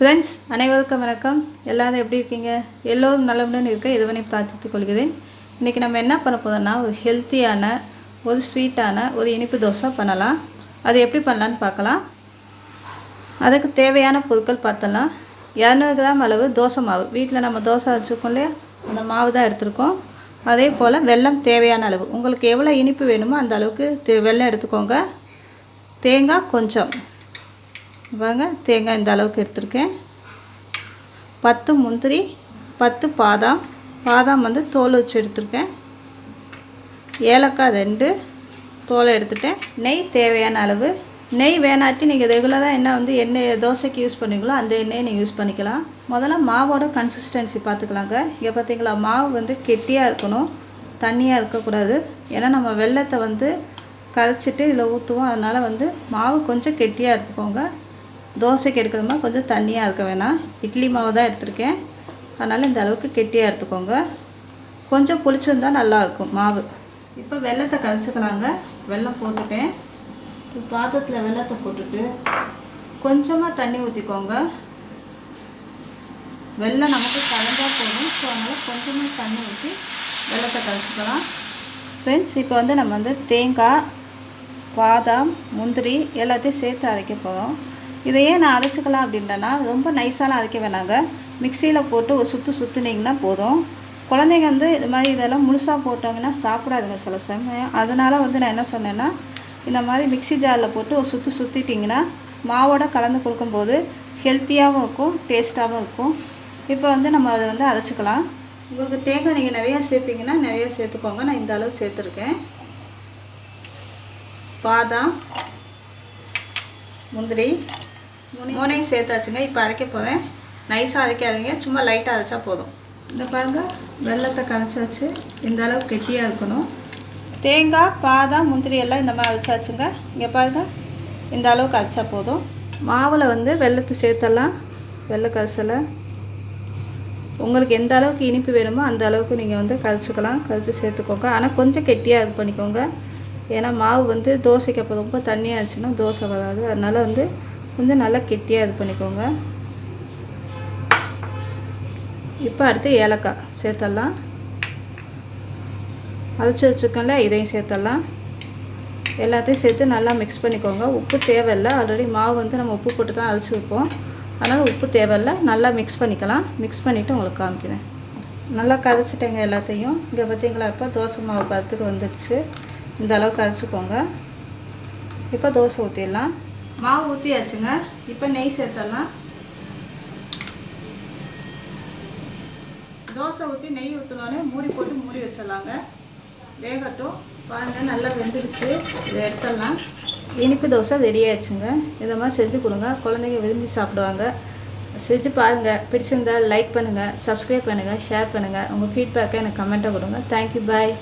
Friends அனைவருக்கும் வணக்கம். எல்லாரும் எப்படி இருக்கீங்க? எல்லோரும் நலமுடன் இருக்க இதுவனை பிரார்த்தித்துக் கொள்கிறேன். இன்றைக்கி நம்ம என்ன பண்ண போதோம்னா ஒரு ஹெல்த்தியான ஒரு ஸ்வீட்டான ஒரு இனிப்பு தோசை பண்ணலாம். அது எப்படி பண்ணலான்னு பார்க்கலாம். அதுக்கு தேவையான பொருட்கள் பார்த்தலாம். இரநூறு கிராம் அளவு தோசை மாவு. வீட்டில் நம்ம தோசை வச்சுருக்கோம் இல்லையா? அந்த மாவு தான் எடுத்திருக்கோம். அதே போல் வெல்லம் தேவையான அளவு. உங்களுக்கு எவ்வளோ இனிப்பு வேணுமோ அந்த அளவுக்கு தே வெல்லம் எடுத்துக்கோங்க. தேங்காய் கொஞ்சம். வாங்க தேங்காய் இந்த அளவுக்கு எடுத்திருக்கேன். பத்து முந்திரி பத்து பாதாம். பாதாம் வந்து தோல் வச்சு எடுத்திருக்கேன். ஏலக்காய் ரெண்டு தோலை எடுத்துட்டேன். நெய் தேவையான அளவு. நெய் வேணாட்டி நீங்கள் ரெகுலராக என்ன வந்து எண்ணெய் தோசைக்கு யூஸ் பண்ணுவீங்களோ அந்த எண்ணெயை நீங்கள் யூஸ் பண்ணிக்கலாம். முதல்ல மாவோட கன்சிஸ்டன்சி பார்த்துக்கலாங்க. இங்கே பார்த்தீங்களா மாவு வந்து கெட்டியாக இருக்கணும். தண்ணியாக இருக்கக்கூடாது. ஏன்னா நம்ம வெள்ளத்தை வந்து கரைச்சிட்டு இதில் ஊற்றுவோம் அதனால் வந்து மாவு கொஞ்சம் கெட்டியாக எடுத்துக்கோங்க. தோசைக்கு எடுக்கிறதுமா கொஞ்சம் தண்ணியாக இருக்க வேணாம். இட்லி மாவு தான் எடுத்திருக்கேன். அதனால் இந்த அளவுக்கு கெட்டியாக எடுத்துக்கோங்க. கொஞ்சம் புளிச்சிருந்தால் நல்லாயிருக்கும் மாவு. இப்போ வெள்ளத்தை கரைச்சிக்கிறாங்க வெல்லம் போட்டுட்டேன். இப்போ பாத்திரத்தில் வெள்ளத்தை போட்டுட்டு கொஞ்சமாக தண்ணி ஊற்றிக்கோங்க வெள்ளம் நமக்கு கரைஞ்சால் போதும் ஸோ அதனால் கொஞ்சமாக தண்ணி ஊற்றி வெள்ளத்தை கரைச்சிக்கலாம். ஃப்ரெண்ட்ஸ் இப்போ வந்து நம்ம வந்து தேங்காய் பாதாம் முந்திரி எல்லாத்தையும் சேர்த்து அரைக்க போகிறோம் இதையே நான் அரைச்சிக்கலாம் அப்படின்றனா ரொம்ப நைஸாலாம் அரைக்க வேணாங்க. மிக்சியில் போட்டு ஒரு சுற்று சுற்றுனீங்கன்னா போதும். குழந்தைங்க வந்து இது மாதிரி இதெல்லாம் முழுசாக போட்டாங்கன்னா சாப்பிடாதுங்க சில சமயம். அதனால் வந்து நான் என்ன சொன்னேன்னா இந்த மாதிரி மிக்சி ஜாரில் போட்டு ஒரு சுற்று சுற்றிட்டிங்கன்னா மாவோட கலந்து கொடுக்கும்போது ஹெல்த்தியாகவும் இருக்கும் டேஸ்ட்டாகவும் இருக்கும். இப்போ வந்து நம்ம அதை வந்து அரைச்சிக்கலாம். உங்களுக்கு தேங்காய் நீங்கள் நிறையா சேர்ப்பீங்கன்னா நிறையா சேர்த்துக்கோங்க. நான் இந்த அளவு சேர்த்துருக்கேன். பாதாம் முந்திரி மூணையும் சேர்த்தாச்சுங்க. இப்போ அரைக்க போகிறேன் நைஸாக அரைக்காதீங்க. சும்மா லைட்டாக அரைச்சா போதும். இந்த பாருங்க வெள்ளத்தை கரைச்சாச்சு. இந்த அளவு கெட்டியாக இருக்கணும். தேங்காய் பாதாம் முந்திரி எல்லாம் இந்த மாதிரி அரைச்சாச்சுங்க. இங்கே பாருங்க இந்த அளவுக்கு அரைச்சா போதும். மாவில் வந்து வெள்ளத்தை சேர்த்தலாம் வெள்ளை கரைசலை. உங்களுக்கு எந்த அளவுக்கு இனிப்பு வேணுமோ அந்த அளவுக்கு நீங்கள் வந்து கரைச்சிக்கலாம். கரைச்சி சேர்த்துக்கோங்க. ஆனால் கொஞ்சம் கெட்டியாக இது பண்ணிக்கோங்க. ஏன்னா மாவு வந்து தோசைக்கு அப்போ ரொம்ப தண்ணியாக இருந்துச்சுன்னா தோசை வராது. அதனால் வந்து கொஞ்சம் நல்லா கெட்டியாக இது பண்ணிக்கோங்க. இப்போ அடுத்து ஏலக்காய் சேர்த்துடலாம் அரைச்சி வச்சுருக்கோம்ல இதையும் சேர்த்துடலாம் எல்லாத்தையும் சேர்த்து நல்லா மிக்ஸ் பண்ணிக்கோங்க. உப்பு தேவையில்லை. ஆல்ரெடி மாவு வந்து நம்ம உப்பு போட்டு தான் அரைச்சிருப்போம் அதனால் உப்பு தேவையில்லை. நல்லா மிக்ஸ் பண்ணிக்கலாம். மிக்ஸ் பண்ணிவிட்டு உங்களுக்கு காமிக்கிறேன். நல்லா கரைச்சிட்டேங்க எல்லாத்தையும். இங்கே பார்த்தீங்களா இப்போ தோசை மாவு பதத்துக்கு வந்துடுச்சு. இந்த அளவுக்கு கரைச்சிக்கோங்க இப்போ தோசை ஊற்றிடலாம் மாவு ஊற்றியாச்சுங்க இப்போ நெய் சேர்த்துடலாம் தோசை ஊற்றி நெய் ஊற்றினோடனே மூடி போட்டு மூடி வச்சிடலாங்க வேகட்டும். பாருங்கள் நல்லா வெந்துடுச்சு இதை எடுத்துடலாம் இனிப்பு தோசை ரெடி ஆயிடுச்சுங்க. இதை மாதிரி செஞ்சு கொடுங்க. குழந்தைங்க விரும்பி சாப்பிடுவாங்க. செஞ்சு பாருங்கள் பிடிச்சிருந்தா லைக் பண்ணுங்கள் சப்ஸ்கிரைப் பண்ணுங்கள் ஷேர் பண்ணுங்கள் உங்கள் ஃபீட்பேக்கை எனக்கு கமெண்ட்டாக கொடுங்க. Thank you bye